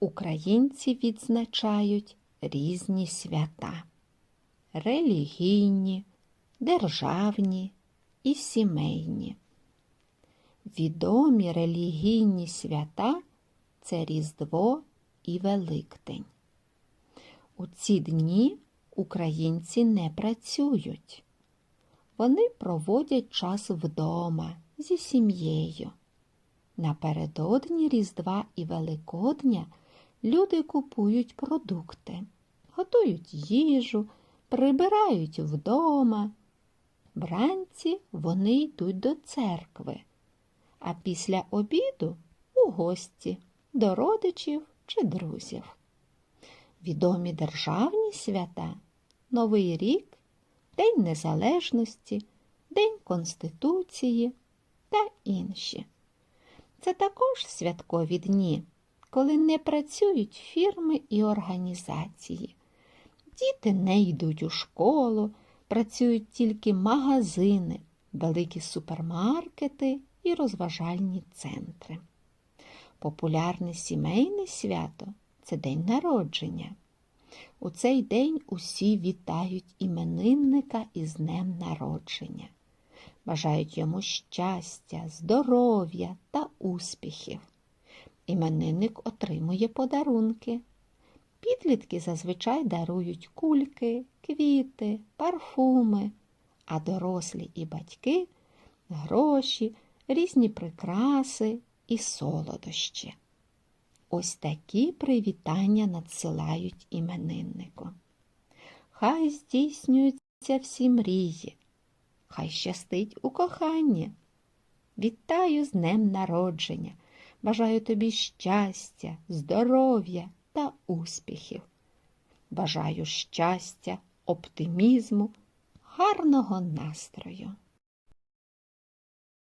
Українці відзначають різні свята релігійні, державні і сімейні. Відомі релігійні свята це Різдво і Великдень. У ці дні українці не працюють. Вони проводять час вдома зі сім'єю. Напередодні Різдва і Великодня люди купують продукти, готують їжу, прибирають вдома. Вранці вони йдуть до церкви, а після обіду у гості до родичів чи друзів. Відомі державні свята Новий рік, День Незалежності, День Конституції та інші. Це також святкові дні, коли не працюють фірми і організації. Діти не йдуть у школу, працюють тільки магазини, великі супермаркети і розважальні центри. Популярне сімейне свято це день народження. У цей день усі вітають іменинника із днем народження. Бажають йому щастя, здоров'я та успіхів. Іменинник отримує подарунки. Підлітки зазвичай дарують кульки, квіти, парфуми, а дорослі і батьки гроші, різні прикраси і солодощі. Ось такі привітання надсилають імениннику. Хай здійснюються всі мрії, хай щастить у коханні. Вітаю з днем народження, бажаю тобі щастя, здоров'я та успіхів. Бажаю щастя, оптимізму, гарного настрою.